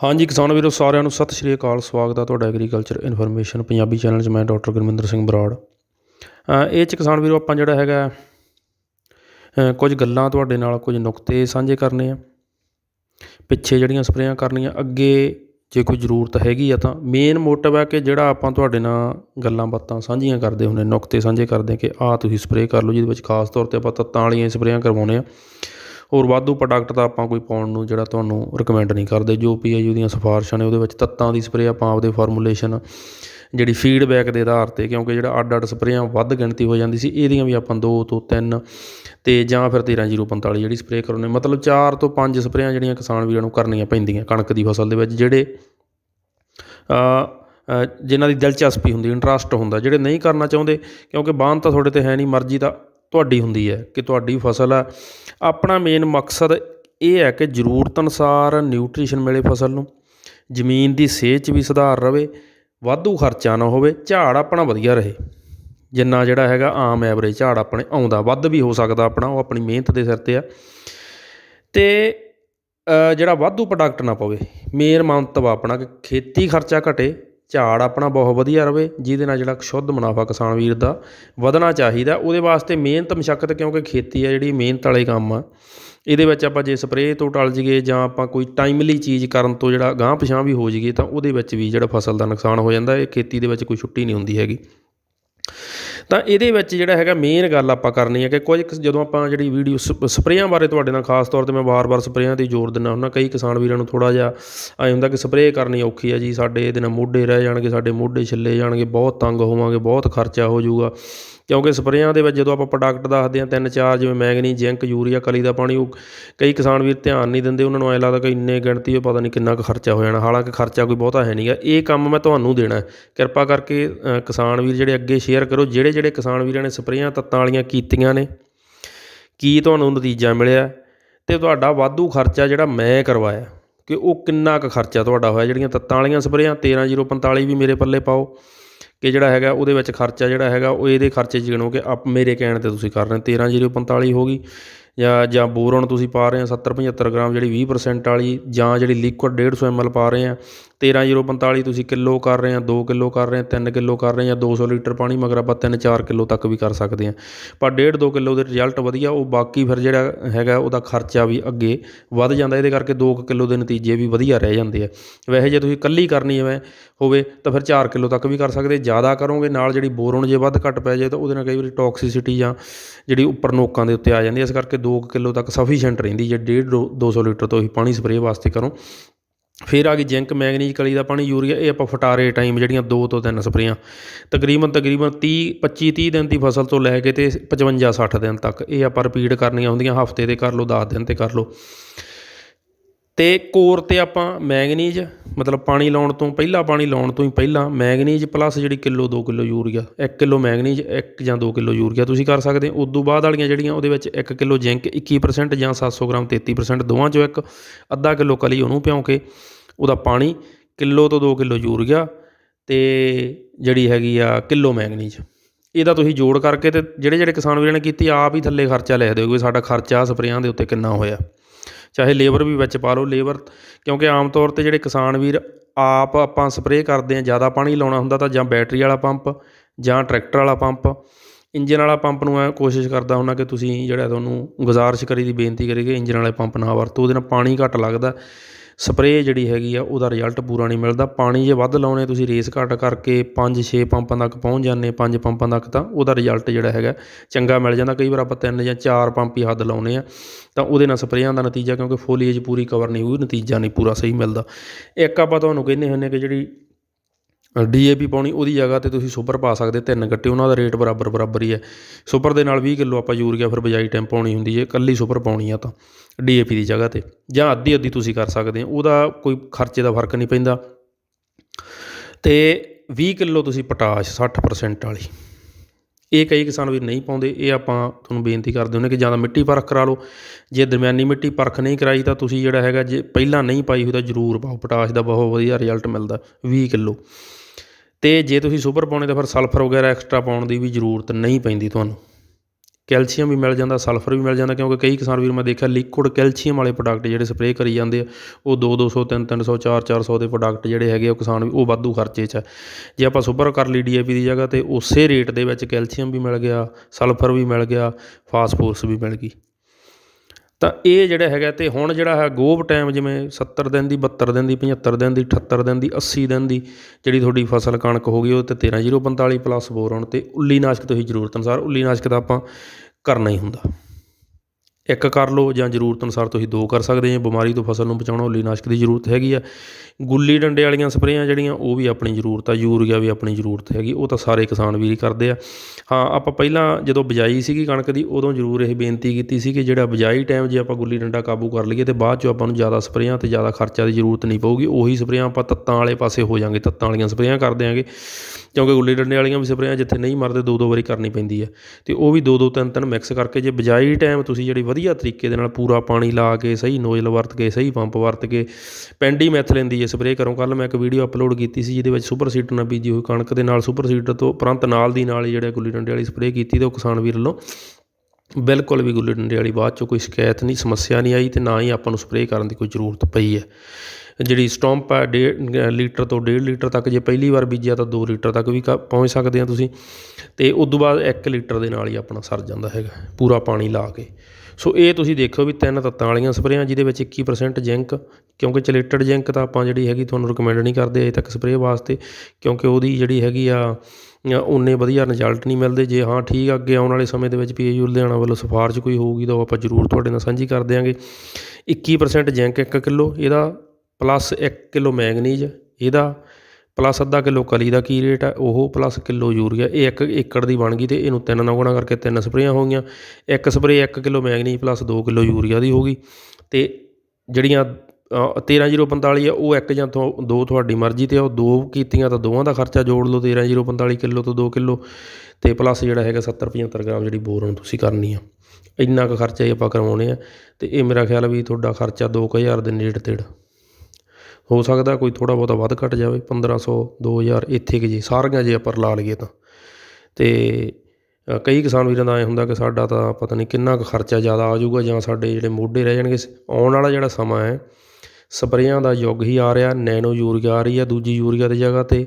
ਹਾਂਜੀ ਕਿਸਾਨ ਵੀਰੋ, ਸਾਰਿਆਂ ਨੂੰ ਸਤਿ ਸ਼੍ਰੀ ਅਕਾਲ। ਸਵਾਗਤ ਹੈ ਤੁਹਾਡਾ ਐਗਰੀਕਲਚਰ ਇਨਫੋਰਮੇਸ਼ਨ ਪੰਜਾਬੀ ਚੈਨਲ 'ਚ। ਮੈਂ ਡਾਕਟਰ ਗੁਰਮਿੰਦਰ ਸਿੰਘ ਬਰਾੜ। ਇਹ 'ਚ ਕਿਸਾਨ ਵੀਰੋ, ਆਪਾਂ ਜਿਹੜਾ ਹੈਗਾ ਕੁਝ ਗੱਲਾਂ ਤੁਹਾਡੇ ਨਾਲ, ਕੁਝ ਨੁਕਤੇ ਸਾਂਝੇ ਕਰਨੇ ਆ। ਪਿੱਛੇ ਜਿਹੜੀਆਂ ਸਪਰੇਆਂ ਕਰਨੀਆਂ, ਅੱਗੇ ਜੇ ਕੋਈ ਜ਼ਰੂਰਤ ਹੈਗੀ ਆ ਤਾਂ ਮੇਨ ਮੋਟਿਵ ਹੈ ਕਿ ਜਿਹੜਾ ਆਪਾਂ ਤੁਹਾਡੇ ਨਾਲ ਗੱਲਾਂ ਬਾਤਾਂ ਸਾਂਝੀਆਂ ਕਰਦੇ ਹੁੰਦੇ, ਨੁਕਤੇ ਸਾਂਝੇ ਕਰਦੇ ਕਿ ਆਹ ਤੁਸੀਂ ਸਪਰੇਅ ਕਰ ਲਓ, ਜਿਹਦੇ ਵਿੱਚ ਖਾਸ ਤੌਰ ਤੇ ਆਪਾਂ ਤੱਤਾਂ ਵਾਲੀਆਂ ਸਪਰੇਆਂ ਕਰਵਾਉਂਦੇ ਆ। ਹੋਰ ਵਾਧੂ ਪ੍ਰੋਡਕਟ ਤਾਂ ਆਪਾਂ ਕੋਈ ਪਾਉਣ ਨੂੰ ਜਿਹੜਾ ਤੁਹਾਨੂੰ ਰეკਮੈਂਡ ਨਹੀਂ ਕਰਦੇ। ਜੋ ਪੀਆਈਯੂ ਦੀਆਂ ਸਿਫਾਰਸ਼ਾਂ ਨੇ ਉਹਦੇ ਵਿੱਚ ਤੱਤਾਂ ਦੀ ਸਪਰੇਅ ਆਪਾਂ ਆਪਦੇ ਫਾਰਮੂਲੇਸ਼ਨ ਜਿਹੜੀ ਫੀਡਬੈਕ ਦੇ ਆਧਾਰ ਤੇ ਕਿਉਂਕਿ ਜਿਹੜਾ ਅੱਡ ਅੱਡ ਸਪਰੇਆਂ ਵੱਧ ਗਿਣਤੀ ਹੋ ਜਾਂਦੀ ਸੀ ਇਹਦੀਆਂ ਵੀ ਆਪਾਂ 2 ਤੋਂ 3 ਤੇ ਜਾਂ ਫਿਰ 13045 ਜਿਹੜੀ ਸਪਰੇਅ ਕਰਾਉਂਦੇ ਮਤਲਬ 4 ਤੋਂ 5 ਸਪਰੇਆਂ ਜਿਹੜੀਆਂ ਕਿਸਾਨ ਵੀਰਾਂ ਨੂੰ ਕਰਨੀਆਂ ਪੈਂਦੀਆਂ ਕਣਕ ਦੀ ਫਸਲ ਦੇ ਵਿੱਚ ਜਿਹੜੇ ਅ, ਜਿਨ੍ਹਾਂ ਦੀ ਦਿਲਚਸਪੀ ਹੁੰਦੀ ਇੰਟਰਸਟ ਹੁੰਦਾ ਜਿਹੜੇ ਨਹੀਂ ਕਰਨਾ ਚਾਹੁੰਦੇ ਕਿਉਂਕਿ ਬਾਹਨ ਤਾਂ ਤੁਹਾਡੇ ਤੇ ਹੈ ਨਹੀਂ ਮਰਜ਼ੀ ਤਾਂ ਤੁਹਾਡੀ ਹੁੰਦੀ ਹੈ ਕਿ ਤੁਹਾਡੀ ਫਸਲ ਆ। ਆਪਣਾ ਮੇਨ ਮਕਸਦ ਇਹ ਹੈ ਕਿ ਜ਼ਰੂਰਤ ਅਨੁਸਾਰ ਨਿਊਟ੍ਰੀਸ਼ਨ ਮਿਲੇ ਫਸਲ ਨੂੰ। ਜ਼ਮੀਨ ਦੀ ਸਿਹਤ 'ਚ ਵੀ ਸੁਧਾਰ ਰਵੇ, ਵਾਧੂ ਖਰਚਾ ਨਾ ਹੋਵੇ, ਝਾੜ ਆਪਣਾ ਵਧੀਆ ਰਹੇ। ਜਿੰਨਾ ਜਿਹੜਾ ਹੈਗਾ ਆਮ ਐਵਰੇਜ ਝਾੜ ਆਪਣੇ ਆਉਂਦਾ, ਵੱਧ ਵੀ ਹੋ ਸਕਦਾ ਆਪਣਾ, ਉਹ ਆਪਣੀ ਮਿਹਨਤ ਦੇ ਸਿਰ ਤੇ ਆ। ਤੇ ਜਿਹੜਾ ਵਾਧੂ ਪ੍ਰੋਡਕਟ ਨਾ ਪਵੇ ਮੇਨ ਮੰਤਵ ਆਪਣਾ ਕਿ ਖੇਤੀ ਖਰਚਾ ਘਟੇ ਝਾੜ ਆਪਣਾ ਬਹੁਤ ਵਧੀਆ ਰਵੇ, ਜਿਹਦੇ ਨਾਲ ਜਿਹੜਾ ਸ਼ੁੱਧ ਮੁਨਾਫਾ ਕਿਸਾਨ ਵੀਰ ਦਾ ਵਧਣਾ ਚਾਹੀਦਾ। ਉਹਦੇ ਵਾਸਤੇ ਮਿਹਨਤ ਮਸ਼ੱਕਤ, ਕਿਉਂਕਿ ਖੇਤੀ ਆ ਜਿਹੜੀ ਮਿਹਨਤ ਵਾਲੇ ਕੰਮ ਆ। ਇਹਦੇ ਵਿੱਚ ਆਪਾਂ ਜੇ ਸਪਰੇਅ ਤੋਂ ਟਲ ਜੀਏ ਜਾਂ ਆਪਾਂ ਕੋਈ ਟਾਈਮਲੀ ਚੀਜ਼ ਕਰਨ ਤੋਂ ਜਿਹੜਾ ਗਾਂਹ ਪਛਾਂ ਵੀ ਹੋ ਜੀਏ, ਤਾਂ ਉਹਦੇ ਵਿੱਚ ਵੀ ਜਿਹੜਾ ਫਸਲ ਦਾ ਨੁਕਸਾਨ ਹੋ ਜਾਂਦਾ ਇਹ ਖੇਤੀ ਦੇ ਵਿੱਚ ਕੋਈ ਛੁੱਟੀ ਨਹੀਂ ਹੁੰਦੀ ਹੈਗੀ। ਤਾਂ ਇਹਦੇ ਵਿੱਚ ਜਿਹੜਾ ਹੈਗਾ ਮੇਨ ਗੱਲ ਆਪਾਂ ਕਰਨੀ ਹੈ ਕਿ ਕੁਝ ਕੁ ਜਦੋਂ ਆਪਾਂ ਜਿਹੜੀ ਵੀਡੀਓ ਸਪਰੇਆਂ ਬਾਰੇ ਤੁਹਾਡੇ ਨਾਲ ਖਾਸ ਤੌਰ ਤੇ ਮੈਂ ਵਾਰ-ਵਾਰ ਸਪਰੇਆਂ ਤੇ ਜ਼ੋਰ ਦਿੰਦਾ ਹੁੰਦਾ, ਕਈ ਕਿਸਾਨ ਵੀਰਾਂ ਨੂੰ ਥੋੜਾ ਜਿਹਾ ਐ ਹੁੰਦਾ ਕਿ ਸਪਰੇਅ ਕਰਨੀ ਔਖੀ ਹੈ ਜੀ, ਸਾਡੇ ਇਹਦੇ ਨਾਲ ਮੋਢੇ ਰਹਿ ਜਾਣਗੇ, ਸਾਡੇ ਮੋਢੇ ਛਿੱਲੇ ਜਾਣਗੇ, ਬਹੁਤ ਤੰਗ ਹੋਵਾਂਗੇ, ਬਹੁਤ ਖਰਚਾ ਹੋ ਜਾਊਗਾ। ਕਿਉਂਕਿ ਸਪਰੇਆਂ ਦੇ ਵਿੱਚ ਜਦੋਂ ਆਪਾਂ ਪ੍ਰੋਡਕਟ ਦੱਸਦੇ ਹਾਂ, ਤਿੰਨ ਚਾਰ ਜਿਵੇਂ ਮੈਗਨੀ ਜ਼ਿੰਕ ਯੂਰੀਆ ਕਲੀ ਦਾ ਪਾਣੀ, ਉਹ ਕਈ ਕਿਸਾਨ ਵੀਰ ਧਿਆਨ ਨਹੀਂ ਦਿੰਦੇ, ਉਹਨਾਂ ਨੂੰ ਐ ਲੱਗਦਾ ਕਿ ਇੰਨੇ ਗਿਣਤੀ ਉਹ ਪਤਾ ਨਹੀਂ ਕਿੰਨਾ ਕੁ ਖਰਚਾ ਹੋ ਜਾਣਾ। ਹਾਲਾਂਕਿ ਖਰਚਾ ਕੋਈ ਬਹੁਤਾ ਹੈ ਨਹੀਂਗਾ। ਇਹ ਕੰਮ ਮੈਂ ਤੁਹਾਨੂੰ ਦੇਣਾ ਕਿਰਪਾ ਕਰਕੇ ਕਿਸਾਨ ਵੀਰ ਜਿਹੜੇ ਅੱਗੇ ਸ਼ੇਅਰ ਕਰੋ। ਜਿਹੜੇ ਜਿਹੜੇ ਕਿਸਾਨ ਵੀਰਾਂ ਨੇ ਸਪਰੇਆਂ ਤੱਤਾਂ ਵਾਲੀਆਂ ਕੀਤੀਆਂ ਨੇ, ਕੀ ਤੁਹਾਨੂੰ ਨਤੀਜਾ ਮਿਲਿਆ? ਤੇ ਤੁਹਾਡਾ ਵਾਧੂ ਖਰਚਾ ਜਿਹੜਾ ਮੈਂ ਕਰਵਾਇਆ, ਕਿ ਉਹ ਕਿੰਨਾ ਕੁ ਖਰਚਾ ਤੁਹਾਡਾ ਹੋਇਆ? ਜਿਹੜੀਆਂ ਤੱਤਾਂ ਵਾਲੀਆਂ ਸਪਰੇਆਂ 13045 ਵੀ ਮੇਰੇ ਪੱਲੇ ਪਾਓ। ਕਿ ਜਿਹੜਾ ਹੈਗਾ ਉਹਦੇ ਵਿੱਚ ਖਰਚਾ ਜਿਹੜਾ ਹੈਗਾ ਉਹ ਇਹਦੇ ਖਰਚੇ 'ਚ ਗਿਣੋ ਕਿ ਆਪ ਮੇਰੇ ਕਹਿਣ ਤੇ ਤੁਸੀਂ ਕਰ ਰਹੇ ਹੋ। 13045 ਹੋ ਗਈ। ਜਾਂ ਜਾਂ ਬੋਰਨ ਤੁਸੀਂ ਪਾ ਰਹੇ ਹੋ 70 75 ਗ੍ਰਾਮ ਜਿਹੜੀ 20% ਵਾਲੀ ਜਾਂ ਜਿਹੜੀ ਲਿਕੁਇਡ 150 ml ਪਾ ਰਹੇ ਆ 13045 ਤੁਸੀਂ ਕਿਲੋ ਕਰ ਰਹੇ ਆ 2 ਕਿਲੋ ਕਰ ਰਹੇ ਆ 3 ਕਿਲੋ ਕਰ ਰਹੇ ਆ 200 ਲੀਟਰ ਪਾਣੀ, ਮਗਰ ਆਪਾਂ 3-4 ਕਿਲੋ ਤੱਕ ਵੀ ਕਰ ਸਕਦੇ ਆ। ਪਰ 1.5 2 ਕਿਲੋ ਦੇ ਰਿਜ਼ਲਟ ਵਧੀਆ, ਉਹ ਬਾਕੀ ਫਿਰ ਜਿਹੜਾ ਹੈਗਾ ਉਹਦਾ ਖਰਚਾ ਵੀ ਅੱਗੇ ਵੱਧ ਜਾਂਦਾ, ਇਹਦੇ ਕਰਕੇ 2 ਕਿਲੋ ਦੇ ਨਤੀਜੇ ਵੀ ਵਧੀਆ ਰਹਿ ਜਾਂਦੇ ਆ। ਵੈਸੇ ਜੇ ਤੁਸੀਂ ਇਕੱਲੀ ਕਰਨੀ ਹੈ ਹੋਵੇ, ਤਾਂ ਫਿਰ 4 ਕਿਲੋ ਤੱਕ ਵੀ ਕਰ ਸਕਦੇ, ਜ਼ਿਆਦਾ ਕਰੋਗੇ, ਨਾਲ ਜਿਹੜੀ ਬੋਰਨ ਜੇ ਵੱਧ ਘੱਟ ਪੈ ਜਾਏ, ਤਾਂ ਉਹਦੇ ਨਾਲ ਕਈ ਵਾਰੀ ਟੌਕਸਿਸਿਟੀ ਜਾਂ ਜਿਹੜੀ ਉੱਪਰ ਨੋਕਾਂ ਦੇ ਉੱਤੇ ਆ ਜਾਂਦੀ ਹੈ ਇਸ ਕਰਕੇ 2 ਕਿਲੋ ਤੱਕ ਸਫੀਸ਼ੀਐਂਟ ਰਹਿੰਦੀ ਜੇ 1.5 200 ਲੀਟਰ ਤੋਂ ਹੀ ਪਾਣੀ ਸਪਰੇਅ ਵਾਸਤੇ ਕਰੋ। ਫਿਰ ਆ ਗਈ ਜ਼ਿੰਕ, ਮੈਗਨੀਜ਼, ਕਲੀ ਦਾ ਪਾਣੀ, ਯੂਰੀਆ, ਇਹ ਆਪਾਂ ਫਟਾਰੇ ਟਾਈਮ ਜਿਹੜੀਆਂ 2 ਤੋਂ 3 ਸਪਰੇਆਂ। ਤਕਰੀਬਨ ਤਕਰੀਬਨ 30 25 30 ਦਿਨ ਦੀ ਫਸਲ ਤੋਂ ਲੈ ਕੇ ਤੇ 55 60 ਦਿਨ ਤੱਕ ਇਹ ਆਪਾਂ ਰਿਪੀਟ ਕਰਨੀਆਂ ਹੁੰਦੀਆਂ, ਹਫ਼ਤੇ ਤੇ ਕਰ ਲਓ 10 ਦਿਨ ਤੇ ਕਰ ਲਓ। ਅਤੇ ਕੋਰ ਤੇ ਆਪਾਂ ਮੈਗਨੀਜ਼, ਮਤਲਬ ਪਾਣੀ ਲਾਉਣ ਤੋਂ ਪਹਿਲਾਂ ਪਾਣੀ ਲਾਉਣ ਤੋਂ ਹੀ ਪਹਿਲਾਂ ਮੈਗਨੀਜ਼ ਪਲੱਸ ਜਿਹੜੀ kilo 2 kilo urea 1 kilo manganese 1 ਜਾਂ 2 ਕਿਲੋ ਯੂਰੀਆ ਤੁਸੀਂ ਕਰ ਸਕਦੇ ਹੋ। ਉਦੋਂ ਬਾਅਦ ਵਾਲੀਆਂ ਜਿਹੜੀਆਂ ਉਹਦੇ ਵਿੱਚ 1 ਕਿਲੋ ਜ਼ਿੰਕ 21% ਜਾਂ 700 ਗ੍ਰਾਮ 33% ਦੋਵਾਂ ਚੋਂ ਇੱਕ, ਅੱਧਾ ਕਿਲੋ ਕਲੀ ਉਹਨੂੰ ਭਿਉਂ ਕੇ ਉਹਦਾ ਪਾਣੀ, ਕਿਲੋ ਤੋਂ 2 ਕਿਲੋ ਯੂਰੀਆ ਤੇ ਜਿਹੜੀ ਹੈਗੀ ਆ ਕਿਲੋ ਮੈਗਨੀਜ਼। ਇਹਦਾ ਤੁਸੀਂ ਜੋੜ ਕਰਕੇ ਤੇ ਜਿਹੜੇ ਜਿਹੜੇ ਕਿਸਾਨ ਵੀਰਾਂ ਨੇ ਕੀਤੀ, ਆਪ ਹੀ ਥੱਲੇ ਖਰਚਾ ਲਿਖ ਦਿਓ ਕਿ ਸਾਡਾ ਖਰਚਾ ਸਪਰੇਆਂ ਦੇ ਉੱਤੇ ਕਿੰਨਾ ਹੋਇਆ। ਚਾਹੇ ਲੇਬਰ ਵੀ ਵਿੱਚ ਪਾ ਲਓ, ਲੇਬਰ ਕਿਉਂਕਿ ਆਮ ਤੌਰ ਤੇ ਜਿਹੜੇ ਕਿਸਾਨ ਵੀਰ ਆਪ ਆਪਾਂ ਸਪਰੇਅ ਕਰਦੇ ਆ ਜ਼ਿਆਦਾ ਪਾਣੀ ਲਾਉਣਾ ਹੁੰਦਾ ਤਾਂ ਜਾਂ ਬੈਟਰੀ ਵਾਲਾ ਪੰਪ ਜਾਂ ਟਰੈਕਟਰ ਵਾਲਾ ਪੰਪ, ਇੰਜਨ ਵਾਲਾ ਪੰਪ ਨੂੰ ਮੈਂ ਕੋਸ਼ਿਸ਼ ਕਰਦਾ ਹੁੰਦਾ ਕਿ ਤੁਸੀਂ ਜਿਹੜਾ ਤੁਹਾਨੂੰ ਗੁਜ਼ਾਰਿਸ਼ ਕਰੀ ਦੀ ਬੇਨਤੀ ਕਰੀ ਕਿ ਇੰਜਨ ਵਾਲੇ ਪੰਪ ਨਾ ਵਰਤੋ, ਉਹਦੇ ਨਾਲ ਪਾਣੀ ਘੱਟ ਲੱਗਦਾ। ਸਪਰੇਅ ਜਿਹੜੀ ਹੈਗੀ ਆ, ਉਹਦਾ ਰਿਜ਼ਲਟ ਪੂਰਾ ਨਹੀਂ ਮਿਲਦਾ। ਪਾਣੀ ਜੇ ਵੱਧ ਲਾਉਣੇ, ਤੁਸੀਂ ਰੇਸ ਘੱਟ ਕਰਕੇ 5-6 ਪੰਪਾਂ ਤੱਕ ਪਹੁੰਚ ਜਾਂਦੇ 5 ਪੰਪਾਂ ਤੱਕ, ਤਾਂ ਉਹਦਾ ਰਿਜ਼ਲਟ ਜਿਹੜਾ ਹੈਗਾ ਚੰਗਾ ਮਿਲ ਜਾਂਦਾ। ਕਈ ਵਾਰ ਆਪਾਂ 3 ਜਾਂ 4 ਪੰਪ ਹੀ ਹੱਦ ਲਾਉਨੇ ਆ, ਤਾਂ ਉਹਦੇ ਨਾਲ ਸਪਰੇਆਂ ਦਾ ਨਤੀਜਾ, ਕਿਉਂਕਿ ਫੋਲੀਏਜ ਪੂਰੀ ਕਵਰ ਨਹੀਂ ਹੋਈ, ਨਤੀਜਾ ਨਹੀਂ ਪੂਰਾ ਸਹੀ ਮਿਲਦਾ। ਇੱਕ ਆਪਾਂ ਤੁਹਾਨੂੰ ਕਹਿੰਦੇ ਹੁੰਦੇ ਕਿ ਜਿਹੜੀ ਡੀਏਪੀ ਪਾਉਣੀ, ਉਹਦੀ ਜਗ੍ਹਾ ਤੇ ਤੁਸੀਂ ਸੁਪਰ ਪਾ ਸਕਦੇ, ਤਿੰਨ ਗੱਟੇ, ਉਹਨਾਂ ਦਾ ਰੇਟ ਬਰਾਬਰ ਬਰਾਬਰ ਹੀ ਹੈ। ਸੁਪਰ ਦੇ ਨਾਲ 20 ਕਿਲੋ ਆਪਾਂ ਯੂਰੀਆ ਫਿਰ ਬਜਾਈ ਟਾਈਮ ਪਾਉਣੀ ਹੁੰਦੀ ਹੈ, ਇਕੱਲੀ ਸੁਪਰ ਪਾਉਣੀ ਆ ਤਾਂ ਡੀਏਪੀ ਦੀ ਜਗ੍ਹਾ ਤੇ। ਜਾਂ ਅੱਧੀ ਅੱਧੀ ਤੁਸੀਂ ਕਰ ਸਕਦੇ ਹੋ, ਉਹਦਾ ਕੋਈ ਖਰਚੇ ਦਾ ਫ਼ਰਕ ਨਹੀਂ ਪੈਂਦਾ। ਤੇ 20 ਕਿਲੋ ਤੁਸੀਂ ਪੋਟਾਸ਼ 60% ਵਾਲੀ। ਇਹ ਕਈ ਕਿਸਾਨ ਵੀ ਨਹੀਂ ਪਾਉਂਦੇ, ਇਹ ਆਪਾਂ ਤੁਹਾਨੂੰ ਬੇਨਤੀ ਕਰਦੇ ਹੁੰਦੇ ਕਿ ਜਾਂ ਤਾਂ ਮਿੱਟੀ ਪਰਖ ਕਰਾ ਲਓ। ਜੇ ਦਰਮਿਆਨੀ ਮਿੱਟੀ ਪਰਖ ਨਹੀਂ ਕਰਾਈ ਤਾਂ ਤੁਸੀਂ ਜਿਹੜਾ ਹੈਗਾ, ਜੇ ਪਹਿਲਾਂ ਨਹੀਂ ਪਾਈ ਹੋਈ ਤਾਂ ਜ਼ਰੂਰ ਪਾਓ, ਪੋਟਾਸ਼ ਦਾ ਬਹੁਤ ਵਧੀਆ ਰਿਜ਼ਲਟ ਮਿਲਦਾ 20 ਕਿਲੋ। ਤੇ ਜੇ ਤੁਸੀਂ ਸੁਪਰ ਪਾਉਣੇ ਤਾਂ ਫਿਰ ਸਲਫਰ ਵਗੈਰਾ ਐਕਸਟਰਾ ਪਾਉਣ ਦੀ ਵੀ ਜ਼ਰੂਰਤ ਨਹੀਂ ਪੈਂਦੀ ਤੁਹਾਨੂੰ। ਕੈਲਸ਼ੀਅਮ ਵੀ ਮਿਲ ਜਾਂਦਾ, ਸਲਫਰ ਵੀ ਮਿਲ ਜਾਂਦਾ, ਕਿਉਂਕਿ ਕਈ ਕਿਸਾਨ ਵੀਰ ਮੈਂ ਦੇਖਿਆ ਲਿਕੁਇਡ ਕੈਲਸ਼ੀਅਮ ਵਾਲੇ ਪ੍ਰੋਡਕਟ ਜਿਹੜੇ ਸਪਰੇਅ ਕਰੀ ਜਾਂਦੇ ਆ, ਉਹ 2 200 3 300 4 400 ਦੇ ਪ੍ਰੋਡਕਟ ਜਿਹੜੇ ਹੈਗੇ ਆ, ਉਹ ਕਿਸਾਨ ਵੀ, ਉਹ ਵਾਧੂ ਖਰਚੇ 'ਚ ਹੈ ਜੇ ਆਪਾਂ ਸੁਪਰ ਕਰ ਲਈ ਡੀਏਪੀ ਦੀ ਜਗ੍ਹਾ ਤੇ ਉਸੇ ਰੇਟ ਦੇ ਵਿੱਚ ਕੈਲਸ਼ੀਅਮ ਵੀ ਮਿਲ ਗਿਆ, ਸਲਫਰ ਵੀ ਮਿਲ ਗਿਆ, ਫਾਸਫੋਰਸ ਵੀ ਮਿਲ ਗਈ। ਤਾਂ ਇਹ ਜਿਹੜਾ ਹੈਗਾ ਅਤੇ ਹੁਣ ਜਿਹੜਾ ਹੈ ਗੋਭ ਟਾਈਮ ਜਿਵੇਂ 70 ਦਿਨ ਦੀ 72 ਦਿਨ ਦੀ 75 ਦਿਨ ਦੀ 78 ਦਿਨ ਦੀ 80 ਦਿਨ ਦੀ ਜਿਹੜੀ ਤੁਹਾਡੀ ਫਸਲ ਕਣਕ ਹੋ ਗਈ, ਉਹ ਤੇ 13045 ਪਲੱਸ ਬੋਰਨ ਤੇ ਉੱਲੀ ਨਾਸ਼ਕ ਤੁਸੀਂ ਜ਼ਰੂਰਤ ਅਨੁਸਾਰ ਉੱਲੀ ਨਾਸ਼ਕ ਦਾ ਆਪਾਂ ਕਰਨਾ ਹੀ ਹੁੰਦਾ। ਇੱਕ ਕਰ ਲਓ ਜਾਂ ਜ਼ਰੂਰਤ ਅਨੁਸਾਰ ਤੁਸੀਂ ਦੋ ਕਰ ਸਕਦੇ ਜੇ ਬਿਮਾਰੀ ਤੋਂ ਫਸਲ ਨੂੰ ਬਚਾਉਣਾ ਉੱਲੀ ਨਾਸ਼ਕ ਦੀ ਜ਼ਰੂਰਤ ਹੈਗੀ ਆ। ਗੁੱਲੀ ਡੰਡੇ ਵਾਲੀਆਂ ਸਪਰੇਆਂ ਜਿਹੜੀਆਂ, ਉਹ ਵੀ ਆਪਣੀ ਜ਼ਰੂਰਤ ਆ। ਯੂਰੀਆ ਵੀ ਆਪਣੀ ਜ਼ਰੂਰਤ ਹੈਗੀ, ਉਹ ਤਾਂ ਸਾਰੇ ਕਿਸਾਨ ਵੀਰ ਹੀ ਕਰਦੇ ਆ। ਹਾਂ, ਆਪਾਂ ਪਹਿਲਾਂ ਜਦੋਂ ਬਜਾਈ ਸੀਗੀ ਕਣਕ ਦੀ, ਉਦੋਂ ਜ਼ਰੂਰ ਇਹ ਬੇਨਤੀ ਕੀਤੀ ਸੀ ਕਿ ਜਿਹੜਾ ਬਜਾਈ ਟਾਈਮ ਜੇ ਆਪਾਂ ਗੁੱਲੀ ਡੰਡਾ ਕਾਬੂ ਕਰ ਲਈਏ, ਤੇ ਬਾਅਦ 'ਚ ਆਪਾਂ ਨੂੰ ਜ਼ਿਆਦਾ ਸਪਰੇਆਂ ਤੇ ਜ਼ਿਆਦਾ ਖਰਚਾ ਦੀ ਜ਼ਰੂਰਤ ਨਹੀਂ ਪਊਗੀ। ਉਹੀ ਸਪਰੇਆਂ ਆਪਾਂ ਤੱਤਾਂ ਵਾਲੇ ਪਾਸੇ ਹੋ ਜਾਾਂਗੇ, ਤੱਤਾਂ ਵਾਲੀਆਂ ਸਪਰੇਆਂ ਕਰ ਦਿਆਂਗੇ। ਕਿਉਂਕਿ ਗੁੱਲੀ ਡੰਡੇ ਵਾਲੀਆਂ ਵੀ ਸਪਰੇਆਂ ਜਿੱਥੇ ਨਹੀਂ ਮਰਦੇ ਦੋ ਦੋ ਵਾਰੀ ਕਰਨੀ ਪੈਂਦੀ ਹੈ ਅਤੇ ਉਹ ਵੀ ਦੋ ਦੋ, ਤਿੰਨ ਤਿੰਨ ਮਿਕਸ ਕਰਕੇ ਜੇ ਬਿਜਾਈ ਟਾਈਮ ਤੁਸੀਂ ਜਿਹੜੀ ਵਧੀਆ ਤਰੀਕੇ ਦੇ ਨਾਲ ਪੂਰਾ ਪਾਣੀ ਲਾ ਕੇ, ਸਹੀ ਨੋਜ਼ਲ ਵਰਤ ਕੇ, ਸਹੀ ਪੰਪ ਵਰਤ ਕੇ, ਪੈਂਡੀ ਮੈਥਲਿਨ ਦੀ ਜੇ ਸਪਰੇਅ ਕਰੋ ਕੱਲ ਮੈਂ ਇੱਕ ਵੀਡੀਓ ਅਪਲੋਡ ਕੀਤੀ ਸੀ ਜਿਹਦੇ ਵਿੱਚ ਸੁਪਰ ਸੀਡਰ ਨਾਲ ਬੀਜੀ ਹੋਈ ਕਣਕ ਦੇ ਨਾਲ ਸੁਪਰ ਸੀਡਰ ਤੋਂ ਉਪਰੰਤ ਨਾਲ ਦੀ ਨਾਲ ਹੀ ਜਿਹੜੇ ਗੁੱਲੀ ਡੰਡੇ ਵਾਲੀ ਸਪਰੇਅ ਕੀਤੀ ਤੇ ਉਹ ਕਿਸਾਨ ਵੀਰ ਵੱਲੋਂ ਬਿਲਕੁਲ ਵੀ ਗੁੱਲੀ ਡੰਡੇ ਵਾਲੀ ਬਾਅਦ 'ਚੋਂ ਕੋਈ ਸ਼ਿਕਾਇਤ ਨਹੀਂ, ਸਮੱਸਿਆ ਨਹੀਂ ਆਈ ਤੇ ਨਾ ਹੀ ਆਪਾਂ ਨੂੰ ਸਪਰੇਅ ਕਰਨ ਦੀ ਕੋਈ ਜ਼ਰੂਰਤ ਪਈ ਹੈ। ਜਿਹੜੀ ਸਟੰਪ ਹੈ ਡੇਢ ਲੀਟਰ ਤੋਂ ਡੇਢ ਲੀਟਰ ਤੱਕ ਜੇ ਪਹਿਲੀ ਵਾਰ ਬੀਜਿਆ ਤਾਂ 2 ਲੀਟਰ ਤੱਕ ਵੀ ਕ- ਪਹੁੰਚ ਸਕਦੇ ਆ ਤੁਸੀਂ। ਤੇ ਉਸ ਤੋਂ ਬਾਅਦ 1 ਲੀਟਰ ਦੇ ਨਾਲ ਹੀ ਆਪਣਾ ਸਰ ਜਾਂਦਾ ਹੈਗਾ ਪੂਰਾ ਪਾਣੀ ਲਾ ਕੇ। ਸੋ ਇਹ ਤੁਸੀਂ ਦੇਖੋ ਵੀ ਤਿੰਨ ਤੱਤਾਂ ਵਾਲੀਆਂ ਸਪਰੇਆਂ ਜਿਹਦੇ ਵਿੱਚ 21% ਜ਼ਿੰਕ ਕਿਉਂਕਿ ਚਲੇਟਡ ਜ਼ਿੰਕ ਤਾਂ ਆਪਾਂ ਜਿਹੜੀ ਹੈਗੀ ਤੁਹਾਨੂੰ ਰਿਕਮੈਂਡ ਨਹੀਂ ਕਰਦੇ ਅਜੇ ਤੱਕ ਸਪਰੇਅ ਵਾਸਤੇ ਕਿਉਂਕਿ ਉਹਦੀ ਜਿਹੜੀ ਹੈਗੀ ਆ ਉਨੇ ਵਧੀਆ ਰਿਜ਼ਲਟ ਨਹੀਂ ਮਿਲਦੇ। ਜੇ ਹਾਂ ਠੀਕ ਆ, ਅੱਗੇ ਆਉਣ ਵਾਲੇ ਸਮੇਂ ਦੇ ਵਿੱਚ ਪੀਏਯੂ ਲੁਧਿਆਣਾ ਵੱਲੋਂ ਸਿਫਾਰਿਸ਼ ਕੋਈ ਹੋਊਗੀ ਤਾਂ ਉਹ ਆਪਾਂ ਜ਼ਰੂਰ ਤੁਹਾਡੇ ਨਾਲ ਸਾਂਝੀ ਕਰ ਦਿਆਂਗੇ। 21% ਜ਼ਿੰਕ 1 ਕਿਲੋ ਇਹਦਾ ਪਲੱਸ 1 ਕਿਲੋ ਮੈਂਗਨੀਜ਼ ਇਹਦਾ ਪਲੱਸ ਅੱਧਾ ਕਿਲੋ ਕਲੀ ਦਾ ਕੀ ਰੇਟ ਹੈ ਉਹ ਪਲੱਸ ਕਿਲੋ ਯੂਰੀਆ ਇਹ ਇੱਕ ਏਕੜ ਦੀ ਬਣ ਗਈ ਤੇ ਇਹਨੂੰ ਤਿੰਨ ਨਾਲ ਗੁਣਾ ਕਰਕੇ ਤਿੰਨ ਸਪਰੇਆਂ ਹੋ ਗਈਆਂ। ਇੱਕ spray 1 kilo manganese plus 2 kilo urea ਦੀ ਹੋ ਗਈ। ਤੇ ਜਿਹੜੀਆਂ ਅ, 13045 ਆ ਉਹ ਇੱਕ ਜਾਂ ਤੋਂ ਦੋ ਤੁਹਾਡੀ ਮਰਜ਼ੀ ਤੇ ਆ, ਉਹ ਦੋ ਕੀਤੀਆਂ ਤਾਂ ਦੋਵਾਂ ਦਾ ਖਰਚਾ ਜੋੜ ਲਓ 13045 ਕਿਲੋ ਤੋਂ 2 ਕਿਲੋ। ਤੇ ਪਲੱਸ ਜਿਹੜਾ ਹੈਗਾ 70 75 ਗ੍ਰਾਮ ਜਿਹੜੀ ਬੋਰਨ ਤੁਸੀਂ ਕਰਨੀ ਆ। ਇੰਨਾ ਕੁ ਖਰਚਾ ਹੀ ਆਪਾਂ ਕਰਵਾਉਣੇ ਆ। ਤੇ ਇਹ ਮੇਰਾ ਖਿਆਲ ਵੀ ਤੁਹਾਡਾ ਖਰਚਾ 2000 ਦੇ ਨੇੜੇ ਤੇੜ। ਹੋ ਸਕਦਾ ਕੋਈ ਥੋੜਾ ਬਹੁਤਾ ਵੱਧ ਘਟ ਜਾਵੇ 1500 2000 ਇੱਥੇ ਕਿ ਜੇ, ਸਾਰੀਆਂ ਜੇ ਆਪਾਂ ਲਾ ਲਈਏ ਤਾਂ। ਤੇ ਕਈ ਕਿਸਾਨ ਵੀਰਾਂ ਦਾ ਐ ਹੁੰਦਾ ਕਿ ਸਾਡਾ ਤਾਂ ਪਤਾ ਨਹੀਂ ਕਿੰਨਾ ਕੁ ਖਰਚਾ ਜ਼ਿਆਦਾ ਆ ਜਾਊਗਾ ਜਾਂ ਸਾਡੇ ਜਿਹੜੇ ਮੋਢੇ ਰਹਿ ਜਾਣਗੇ, ਆਉਣ ਵਾਲਾ ਜਿਹੜਾ ਸਮਾਂ ਹੈ, ਸਪਰੇਆਂ ਦਾ ਯੁੱਗ ਹੀ ਆ ਰਿਹਾ, ਨੈਨੋ ਯੂਰੀਆ ਆ ਰਹੀ ਹੈ ਦੂਜੀ ਯੂਰੀਆ ਦੀ ਜਗ੍ਹਾ ਤੇ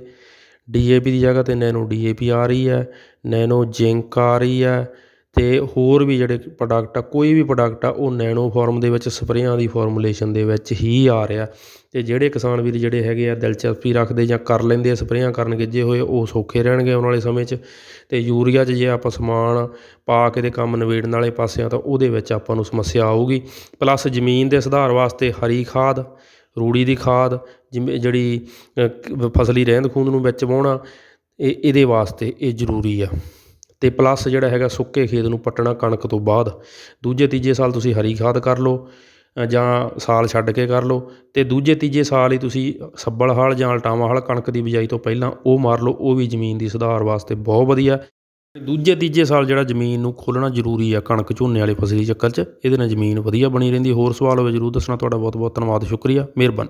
ਡੀਏਪੀ ਦੀ ਜਗ੍ਹਾ ਤੇ ਨੈਨੋ ਡੀਏਪੀ ਆ ਰਹੀ ਹੈ, ਨੈਨੋ ਜ਼ਿੰਕ ਆ ਰਹੀ ਹੈ, ਤੇ ਹੋਰ ਵੀ ਜਿਹੜੇ ਪ੍ਰੋਡਕਟ ਆ, ਕੋਈ ਵੀ ਪ੍ਰੋਡਕਟ ਆ, ਉਹ ਨੈਨੋ ਫਾਰਮ ਦੇ ਵਿੱਚ, ਸਪਰੇਆਂ ਦੀ ਫਾਰਮੂਲੇਸ਼ਨ ਦੇ ਵਿੱਚ ਹੀ ਆ ਰਿਹਾ। ਅਤੇ ਜਿਹੜੇ ਕਿਸਾਨ ਵੀਰ ਜਿਹੜੇ ਹੈਗੇ ਆ ਦਿਲਚਸਪੀ ਰੱਖਦੇ ਜਾਂ ਕਰ ਲੈਂਦੇ ਆ, ਸਪਰੇਆਂ ਕਰਨ ਗਿੱਜੇ ਹੋਏ, ਉਹ ਸੌਖੇ ਰਹਿਣਗੇ ਆਉਣ ਵਾਲੇ ਸਮੇਂ 'ਚ। ਅਤੇ ਯੂਰੀਆ 'ਚ ਜੇ ਆਪਾਂ ਸਮਾਨ ਪਾ ਕੇ ਤੇ ਕੰਮ ਨਿਬੇੜਨ ਵਾਲੇ ਪਾਸਿਆਂ ਤਾਂ ਉਹਦੇ ਵਿੱਚ ਆਪਾਂ ਨੂੰ ਸਮੱਸਿਆ ਆਊਗੀ। ਪਲੱਸ ਜ਼ਮੀਨ ਦੇ ਸੁਧਾਰ ਵਾਸਤੇ ਹਰੀ ਖਾਦ, ਰੂੜੀ ਦੀ ਖਾਦ ਜਿਵੇਂ ਜਿਹੜੀ ਫਸਲੀ ਰਹਿੰਦ ਖੂੰਦ ਨੂੰ ਵਿੱਚ ਵਾਹੁਣਾ ਇਹ, ਇਹਦੇ ਵਾਸਤੇ ਇਹ ਜ਼ਰੂਰੀ ਆ। ਤੇ ਪਲੱਸ ਜਿਹੜਾ ਹੈਗਾ ਸੁੱਕੇ ਖੇਤ ਨੂੰ ਪੱਟਣਾ ਕਣਕ ਤੋਂ ਬਾਅਦ। ਦੂਜੇ, ਤੀਜੇ ਸਾਲ ਤੁਸੀਂ ਹਰੀ ਖਾਦ ਕਰ ਲਓ। ਜਾਂ ਸਾਲ ਛੱਡ ਕੇ ਕਰ ਲਓ ਅਤੇ ਦੂਜੇ ਤੀਜੇ ਸਾਲ ਹੀ ਤੁਸੀਂ ਸੱਬਲ ਹਲ ਜਾਂ ਅਲਟਾਵਾ ਹਲ ਕਣਕ ਦੀ ਬਿਜਾਈ ਤੋਂ ਪਹਿਲਾਂ ਉਹ ਮਾਰ ਲਓ, ਉਹ ਵੀ ਜ਼ਮੀਨ ਦੀ ਸੁਧਾਰ ਵਾਸਤੇ ਬਹੁਤ ਵਧੀਆ। ਦੂਜੇ ਤੀਜੇ ਸਾਲ ਜਿਹੜਾ ਜ਼ਮੀਨ ਨੂੰ ਖੋਲ੍ਹਣਾ ਜ਼ਰੂਰੀ ਆ ਕਣਕ ਝੋਨੇ ਵਾਲੇ ਫਸਲੀ ਚੱਕਰ 'ਚ, ਇਹਦੇ ਨਾਲ ਜ਼ਮੀਨ ਵਧੀਆ ਬਣੀ ਰਹਿੰਦੀ। ਹੋਰ ਸਵਾਲ ਹੋਵੇ ਜ਼ਰੂਰ ਦੱਸਣਾ, ਤੁਹਾਡਾ ਬਹੁਤ ਬਹੁਤ ਧੰਨਵਾਦ, ਸ਼ੁਕਰੀਆ, ਮਿਹਰਬਾਨੀ।